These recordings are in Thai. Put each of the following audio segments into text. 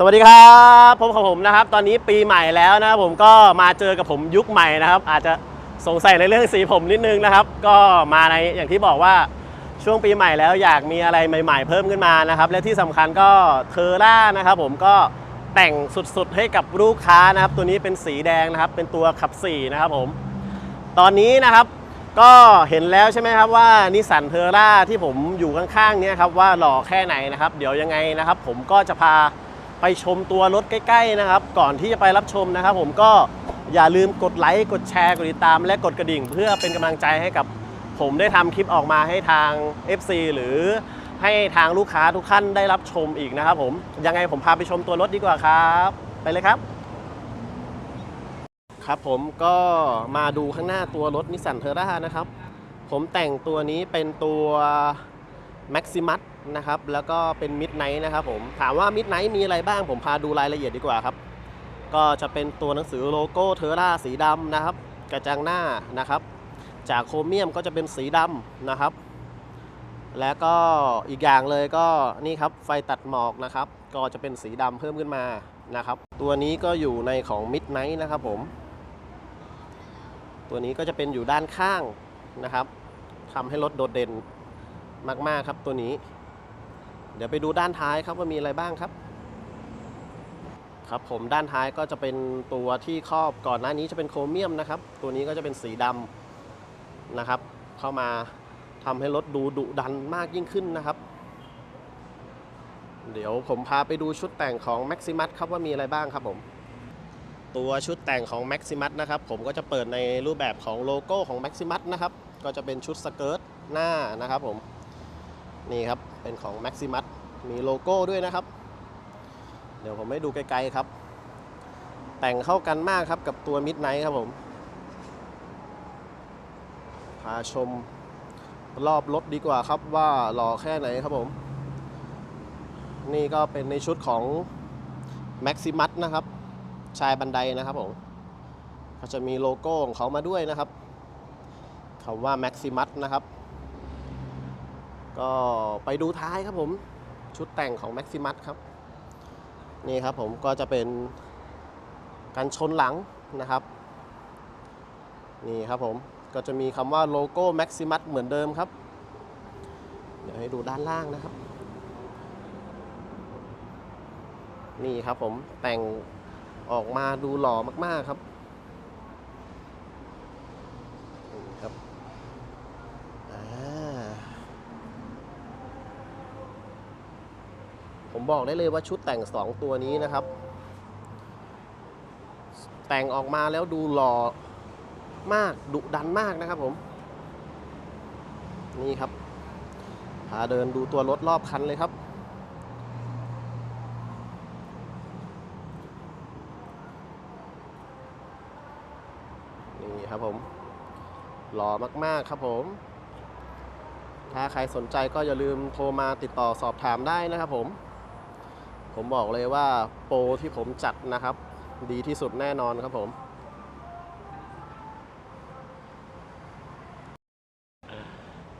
สวัสดีครับพบกับผมนะครับ ตอนนี้ปีใหม่แล้วนะผมก็มาเจอกับผมยุคใหม่นะครับ อาจจะสงสัยในเรื่องสีผมนิดนึงนะครับ ก็มาในอย่างที่บอกว่าช่วงปีใหม่แล้วอยากมีอะไรใหม่ ๆ เพิ่มขึ้นมานะครับ และที่สำคัญก็เทอร่านะครับ ผมก็แต่งสุดๆให้กับลูกค้านะครับ ตัวนี้เป็นสีแดงนะครับ เป็นตัวขับสี่นะครับผม ตอนนี้นะครับก็เห็นแล้วใช่ไหมครับว่านิสสันเทอร่าที่ผมอยู่ข้างๆเนี้ครับว่าหล่อแค่ไหนนะครับ เดี๋ยวยังไงนะครับ ผมก็จะพา ไปชมตัวรถใกล้ๆนะครับ ก่อนที่จะไปรับชมนะครับ ผมก็อย่าลืมกดไลค์กดแชร์กดติดตาม และกดกระดิ่ง เพื่อเป็นกำลังใจให้กับผมได้ทำคลิปออกมาให้ทาง FC หรือให้ทางลูกค้าทุกท่านได้รับชมอีกนะครับ ผมยังไงผมพาไปชมตัวรถดีกว่าครับ ไปเลยครับ ครับผมก็มาดูข้างหน้าตัวรถนิสสันเทอร่านะครับ ผมแต่งตัวนี้เป็นตัว Maximus นะครับ แล้วก็เป็น Midnight นะครับผมถามว่า Midnight มีอะไรบ้างผมพาดูรายละเอียดดีกว่าครับ ก็จะเป็นตัวหนังสือโลโก้เทอร่าสีดำนะครับ กระจังหน้านะครับ จากโครเมียมก็จะเป็นสีดำนะครับ แล้วก็อีกอย่างเลยก็นี่ครับไฟตัดหมอกนะครับ ก็จะเป็นสีดำเพิ่มขึ้นมานะครับ ตัวนี้ก็อยู่ในของ Midnight นะครับผมตัวนี้ก็จะเป็นอยู่ด้านข้างนะครับทำให้รถโดดเด่นมาก ๆ ครับตัวนี้ เดี๋ยวไปดูด้านท้ายครับว่ามีอะไรบ้างครับ ครับผมด้านท้ายก็จะเป็นตัวที่ครอบก่อนหน้านี้จะเป็นโครเมียมนะครับ ตัวนี้ก็จะเป็นสีดำนะครับ เข้ามาทำให้รถดูดุดันมากยิ่งขึ้นนะครับ เดี๋ยวผมพาไปดูชุดแต่งของ Maximus ครับว่ามีอะไรบ้างครับผมตัวชุดแต่งของ Maximus นะครับ ผมก็จะเปิดในรูปแบบของโลโก้ของ Maximus นะครับ ก็จะเป็นชุดสเกิร์ตหน้านะครับผม นี่ครับ เป็นของ Maximus มีโลโก้ด้วยนะครับ เดี๋ยวผมให้ดูไกลๆครับ แต่งเข้ากันมากครับกับตัว Midnight ครับผม พาชมรอบรถดีกว่าครับว่าหล่อแค่ไหนครับผม นี่ก็เป็นในชุดของ Maximus นะครับ ชายบันไดนะครับผมก็จะมีโลโก้ของเขามาด้วยนะครับคำว่า Maximus นะครับ ก็ไปดูท้ายครับผม ชุดแต่งของ Maximus ครับ นี่ครับผมก็จะเป็นการชนหลังนะครับ นี่ครับผมก็จะมีคำว่าโลโก้ Maximus เหมือนเดิมครับ เดี๋ยวให้ดูด้านล่างนะครับ นี่ครับผมแต่งออกมาดูหล่อมาก ๆ ครับครับอ่าผม บอกได้เลยว่าชุดแต่ง 2 ตัวนี้นะครับ แต่งออกมาแล้วดูหล่อมากดุดันมากนะครับผม นี่ครับพาเดินดูตัวรถรอบคันเลยครับ นี่ครับผม หล่อมากๆครับผม ถ้าใครสนใจก็อย่าลืมโทรมาติดต่อสอบถามได้นะครับผม ผมบอกเลยว่าโปรที่ผมจัดนะครับ ดีที่สุดแน่นอนครับผม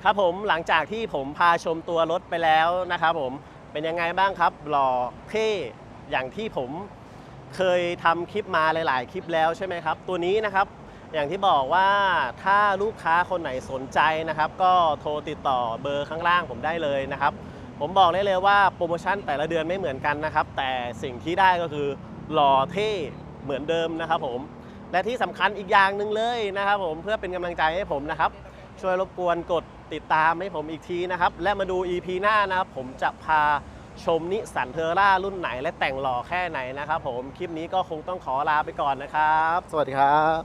ครับผมหลังจากที่ผมพาชมตัวรถไปแล้วนะครับผมเป็นยังไงบ้างครับหล่อเท่อย่างที่ผมเคยทำคลิปมาหลาย ๆ คลิปแล้วใช่ไหมครับ ตัวนี้นะครับอย่างที่บอกว่าถ้าลูกค้าคนไหนสนใจนะครับ ก็โทรติดต่อเบอร์ข้างล่างผมได้เลยนะครับ ผมบอกได้เลยว่าโปรโมชั่นแต่ละเดือนไม่เหมือนกันนะครับ แต่สิ่งที่ได้ก็คือหล่อเท่เหมือนเดิมนะครับผม และที่สำคัญอีกอย่างหนึ่งเลยนะครับผมเพื่อเป็นกำลังใจให้ผมนะครับ ช่วยรบกวนกดติดตามให้ผมอีกทีนะครับ และมาดู EP หน้านะครับผมจะพาชมนิสสันเทอร่ารุ่นไหนและแต่งหล่อแค่ไหนนะครับผม คลิปนี้ก็คงต้องขอลาไปก่อนนะครับ สวัสดีครับ